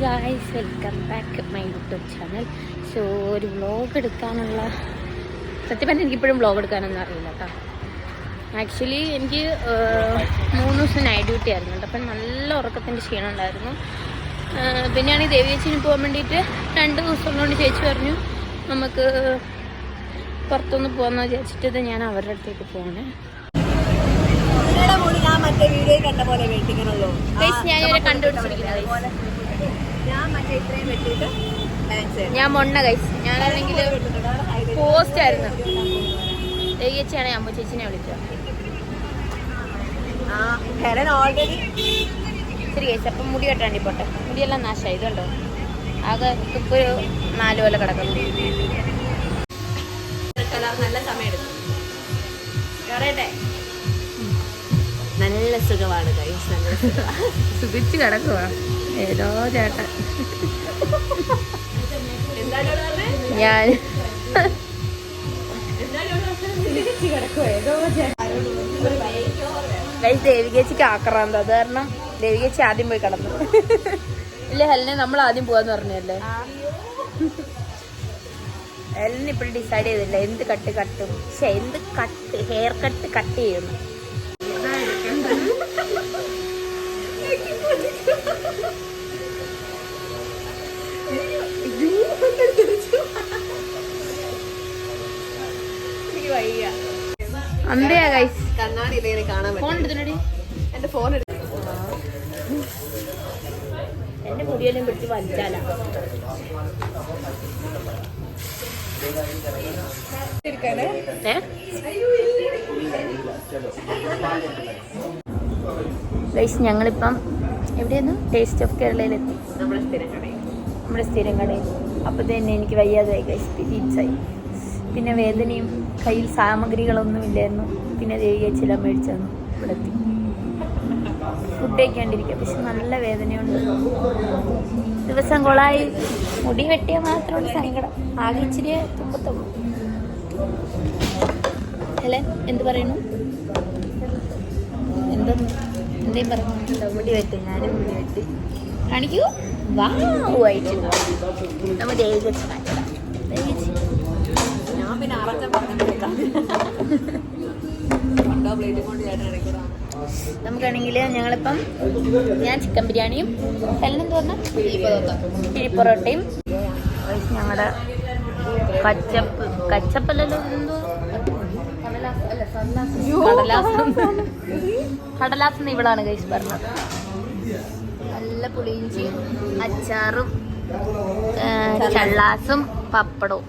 Guys welcome back my YouTube channel so ഒരു vlog എടുക്കാനുള്ള സത്യം പറഞ്ഞാൽ എനിക്കിപ്പോഴും വ്ളോഗ് എടുക്കാനൊന്നും അറിയില്ല കേട്ടോ ആക്ച്വലി എനിക്ക് മൂന്ന് ദിവസം നൈറ്റ് ഡ്യൂട്ടി ആയിരുന്നു കേട്ടോ അപ്പം നല്ല ഉറക്കത്തിന്റെ ക്ഷീണം ഉണ്ടായിരുന്നു. പിന്നെയാണ് ഈ ദേവി ചേച്ചിന് പോകാൻ വേണ്ടിയിട്ട് രണ്ട് ദിവസം കൊണ്ട് ചേച്ചി പറഞ്ഞു നമുക്ക് പുറത്തൊന്ന് പോകാമെന്ന് വിചാരിച്ചിട്ട് ഞാൻ അവരുടെ അടുത്തേക്ക് പോകണേ ഞാനിവരെ കണ്ടുപിടിച്ചിരിക്കുന്നത് ഞാൻ മറ്റേ ഇത്രയും വെട്ടിയിട്ട് ഞാൻ മൊണ്ണ കൈസ് ഞാനാണെങ്കിൽ പോസ്റ്റ് ആയിരുന്നു. ചേച്ചിയാണ് അമ്മ ചേച്ചിനെ വിളിച്ചത്. ശരി കേസ് അപ്പം മുടി വെട്ടാണ്ടി പോട്ടെ മുടിയെല്ലാം നാശമായി. ഇതുണ്ടോ? ആകെ ഇപ്പൊ ഒരു നാല് പോലെ കിടക്കുന്നു. നല്ല സമയം എടുക്കും നല്ല സുഖമാണ് കൈസ് നല്ല സുഖിച്ച് കിടക്കുക ഏതോ ചേട്ടൻ. ഞാൻ. ദേവികേച്ചിക്ക് ആക്രാന്ത. അത് കാരണം ദേവികേച്ചി ആദ്യം പോയി കിടന്നു. ഇല്ല ഹെലനെ നമ്മൾ ആദ്യം പോവാന്ന് പറഞ്ഞല്ലേ? ഹെലൻ ഇപ്പോഴും ഡിസൈഡ് ചെയ്തില്ല. എന്ത് കട്ട് കട്ടും പക്ഷെ എന്ത് കട്ട് ഹെയർ കട്ട് കട്ട് ചെയ്യുന്നു എനിക്ക് വയ്യ അന്തയാ ഗൈസ് കണ്ണാടി കാണാൻ ഫോൺ എടുത്തിനടി എന്റെ ഫോൺ എടുത്തു എന്റെ മുടിയെല്ലാം പിടിച്ച് വലിച്ചാലാ. ഗൈസ് ഞങ്ങളിപ്പം എവിടെയായിരുന്നു? ടേസ്റ്റ് ഓഫ് കേരളയിലെത്തി നമ്മുടെ സ്ഥിരം കടയിൽ അപ്പോൾ തന്നെ എനിക്ക് വയ്യാതായി ഗൈസ് പീരീഡ്സായി പിന്നെ വേദനയും കയ്യിൽ സാമഗ്രികളൊന്നും ഇല്ലായിരുന്നു പിന്നെ ദേവികച്ചില മേടിച്ചു തന്നു. ഇവിടെ എത്തി. ഫുഡ് കഴിക്കാണ്ടിരിക്കുക. പക്ഷെ നല്ല വേദനയുണ്ട്. ദിവസം കൊളായി. മുടി വെട്ടിയ മാത്രമാണ് സങ്കടം. ആകെ ഇച്ചിരി തുമ്പത്തുള്ളൂ. ഹലൻ എന്ത് പറയുന്നു? എന്തെന്ന് എന്തേം പറഞ്ഞു? മുടി വെട്ടി? ഞാനും മുടി വെട്ടി. കാണിക്കൂ. വാ വായിച്ചു നമ്മൾ ദേവികച്ച് നമുക്കാണെങ്കിൽ ഞങ്ങളിപ്പം ഞാൻ ചിക്കൻ ബിരിയാണിയും എല്ലാം പറഞ്ഞാൽ കിഴി പൊറോട്ടയും ഞങ്ങളുടെ കച്ചപ്പ് കച്ചപ്പല്ലല്ലോ എന്തോ കടലാസ്. ഇവളാണ് കഴിച്ച് പറഞ്ഞത്. നല്ല പുളിയിഞ്ചിയും അച്ചാറും ചള്ളാസും പപ്പടവും.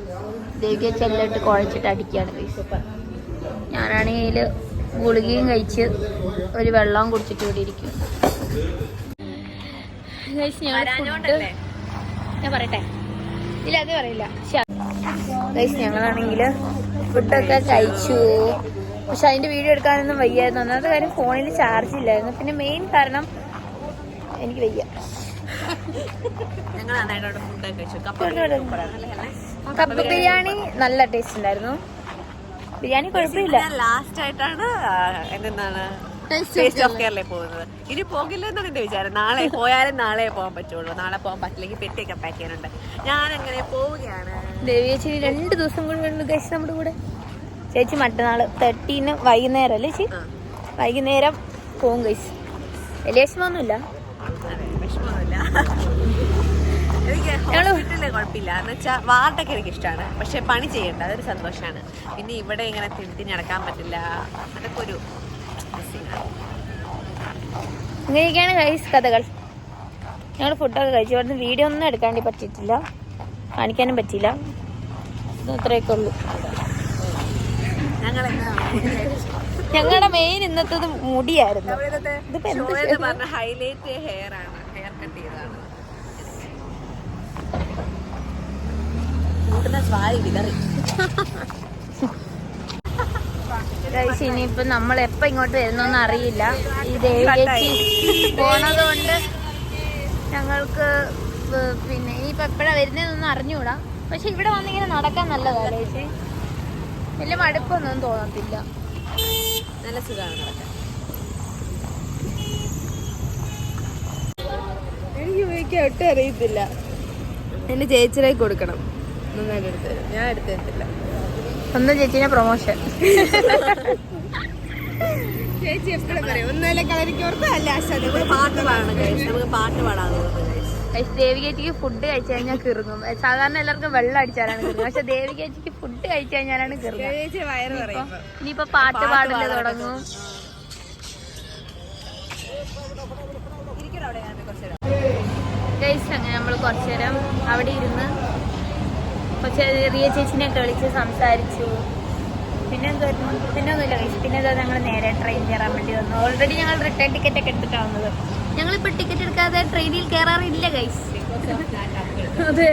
ദേവിക ചെല്ലിട്ട് കുഴച്ചിട്ട് അടിക്കുകയാണ് കഴിച്ച് ഞാനാണെങ്കിൽ ഗുളികയും കഴിച്ച് ഒരു വെള്ളവും കുടിച്ചിട്ട് ഇവിടെ ഇരിക്കും ഞാൻ പറയട്ടെ? ഇല്ല അത് പറയില്ല. ഗൈസ് ഞങ്ങളാണെങ്കിൽ ഫുഡൊക്കെ കഴിച്ചു. പക്ഷെ അതിന്റെ വീഡിയോ എടുക്കാനൊന്നും വയ്യായിരുന്നു. ഒന്നാമത്തെ കാര്യം ഫോണിൽ ചാർജ് ഇല്ലായിരുന്നു. പിന്നെ മെയിൻ കാരണം എനിക്ക് വയ്യ. കപ്പ ബിരിയാണി നല്ല ടേസ്റ്റ് ഉണ്ടായിരുന്നു. ബിരിയാണി കുഴപ്പമില്ല. ലാസ്റ്റ് ആയിട്ടാണ് എന്താണ് എന്തെന്നാണ്? ടേസ്റ്റ് ഓഫ് കേരളയിൽ പോകുന്നത്. ഇനി പോകില്ല എന്നാണ് എന്റെ വിചാരം. നാളെ പോയാലും നാളെ പോകാൻ പറ്റുള്ളൂ. നാളെ പോകാൻ പറ്റില്ലെങ്കിൽ പെട്ടിയൊക്കെ പാക്ക് ചെയ്യാനുണ്ട്. ഞാൻ അങ്ങനെ പോവുകയാണ് ദേവിയേച്ചി രണ്ട് ദിവസം കൂടി വേണം കഴിച്ച് നമ്മുടെ കൂടെ. ചേച്ചി മറ്റന്നാൾ തേർട്ടീന് വൈകുന്നേരം അല്ലേ ചേച്ചി? വൈകുന്നേരം പോകും കഴിച്ച് വലിയ വിഷമമൊന്നുമില്ല അതെ, വിഷമമൊന്നുമില്ല എനിക്ക് ഞങ്ങൾ ഹോസ്പിറ്റലിൽ കുഴപ്പമില്ല. എന്ന് വെച്ചാൽ വാർഡൊക്കെ എനിക്ക് ഇഷ്ടമാണ് പക്ഷെ പണി ചെയ്യേണ്ട. അതൊരു സന്തോഷമാണ് പിന്നെ ഇവിടെ ഇങ്ങനെ തിരുത്തി നടക്കാൻ പറ്റില്ല. അതൊക്കെ ഒരു. ഇങ്ങനെയൊക്കെയാണ് ഗൈസ് കഥകൾ. ഞങ്ങൾ ഫുഡൊക്കെ കഴിച്ചു. ഇവിടുന്ന് വീഡിയോ ഒന്നും എടുക്കാണ്ടി പറ്റിയിട്ടില്ല. കാണിക്കാനും പറ്റിയില്ല. അത്രയൊക്കെ ഉള്ളൂ. ഞങ്ങളുടെ മെയിൻ ഇന്നത്തത് മുടിയായിരുന്നു. ഇതിപ്പോ ഹൈലൈറ്റ് ഹെയർ ആണ്. ഹെയർ കട്ട് ചെയ്തതാണ്. കൂട്ടുന്ന വിതറി. ഇനിയിപ്പം നമ്മൾ എപ്പോ ഇങ്ങോട്ട് വരുന്നോന്ന് അറിയില്ല. ഈ ദേവിയേച്ചി പോണത് കൊണ്ട് ഞങ്ങൾക്ക് പിന്നെ ഇനിയിപ്പോൾ എപ്പഴാ വരുന്നതെന്നൊന്നും അറിഞ്ഞൂടാ പക്ഷെ ഇവിടെ വന്നിങ്ങനെ നടക്കാൻ നല്ലതാണ് ചേച്ചി? വലിയ മടുപ്പൊന്നും തോന്നത്തില്ല. നല്ല സുഖമാണ് നടക്കാൻ. എനിക്ക് എനിക്ക് ഒട്ടും അറിയത്തില്ല. എന്റെ ചേച്ചിയിലേക്ക് കൊടുക്കണം. നന്നായിട്ട് എടുത്തു തരും. ഞാൻ എടുത്തു തരത്തില്ല. സ്വന്തം ചേച്ചിനെ പ്രൊമോഷൻ ചേച്ചി എപ്പോഴും പറയും? ഒന്നല്ല കളരിക്ക് ഓർത്ത് അല്ല അശ്വതി പാട്ട് പാടണം. നമുക്ക് പാട്ട് പാടാതെ. ദേവികേച്ചിക്ക് ഫുഡ് കഴിച്ചു കഴിഞ്ഞാൽ കിറുങ്ങും. സാധാരണ എല്ലാവർക്കും വെള്ളം അടിച്ചാലാണ് കിറങ്ങും. പക്ഷെ ദേവികേച്ചിക്ക് ഫുഡ് കഴിച്ചു കഴിഞ്ഞാലാണ് കിറുങ്ങും ചേച്ചി വയറ് പറയും ഇനിയിപ്പോ പാട്ട് പാടൽ തുടങ്ങും. ഇരിക്കടാ അവിടെ ഞാൻ കുറച്ച് നേരം. ഗൈസ് അങ്ങനെ നമ്മൾ കുറച്ചു നേരം അവിടെ ഇരുന്ന് കുറച്ച് റിയ ചേച്ചിനെയൊക്കെ വിളിച്ച് സംസാരിച്ചു. പിന്നെ പിന്നെ ഒന്നുമില്ല കഴിച്ചു പിന്നെ എന്താ ഞങ്ങൾ നേരെ ട്രെയിൻ കയറാൻ വേണ്ടി വന്നു. ഓൾറെഡി ഞങ്ങൾ റിട്ടേൺ ടിക്കറ്റ് ഒക്കെ എടുത്തിട്ടാണ് വന്നത് ഞങ്ങളിപ്പോൾ ടിക്കറ്റ് എടുക്കാതെ ട്രെയിനിൽ കയറാറില്ല ഗൈസ് അതെ.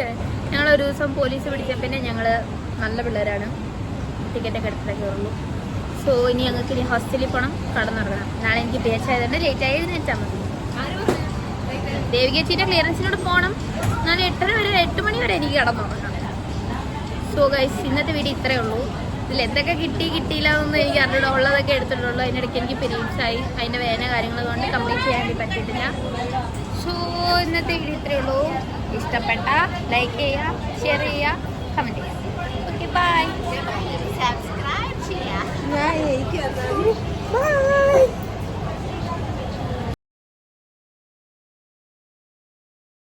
ഞങ്ങൾ ഒരു ദിവസം പോലീസ് പിടിച്ച പിന്നെ ഞങ്ങൾ നല്ല പിള്ളേരാണ്. ടിക്കറ്റ് ഒക്കെ എടുത്തിട്ടേ കയറുള്ളൂ സോ ഇനി ഞങ്ങൾക്ക് ഇനി ഹോസ്റ്റലിൽ പോകണം കടന്നുറങ്ങണം. നാളെ എനിക്ക് ബേച്ച് ആയതുകൊണ്ട് ലേറ്റ് ആയി എഴുന്നേറ്റാൽ മതി. ദേവികേച്ചിന്റെ ക്ലിയറൻസിനോട് പോകണം നാളെ എട്ടര വരെ എട്ട് മണി വരെ എനിക്ക് കടന്നുറങ്ങണം. സോ ഗൈസ് ഇന്നത്തെ വീഡിയോ ഇത്രയേ ഉള്ളൂ. ഇതിൽ എന്തൊക്കെ കിട്ടി കിട്ടിയില്ല എന്നൊന്നും എനിക്ക് അറിഞ്ഞിട്ട് ഉള്ളതൊക്കെ എടുത്തിട്ടുള്ളൂ. അതിനിടയ്ക്ക് എനിക്ക് ആയി. അതിന്റെ വേദന കാര്യങ്ങൾ കൊണ്ട് കംപ്ലീറ്റ് ചെയ്യാൻ വേണ്ടി പറ്റിയിട്ടില്ല. സോ ഇന്നത്തെ വീഡിയോ ഇത്രയേ ഉള്ളൂ. ഇഷ്ടപ്പെട്ട ലൈക്ക് ചെയ്യുക ഷെയർ ചെയ്യുക കമന്റ് ചെയ്യുക. ഓക്കെ ബൈ സബ്സ്ക്രൈബ് ചെയ്യുക.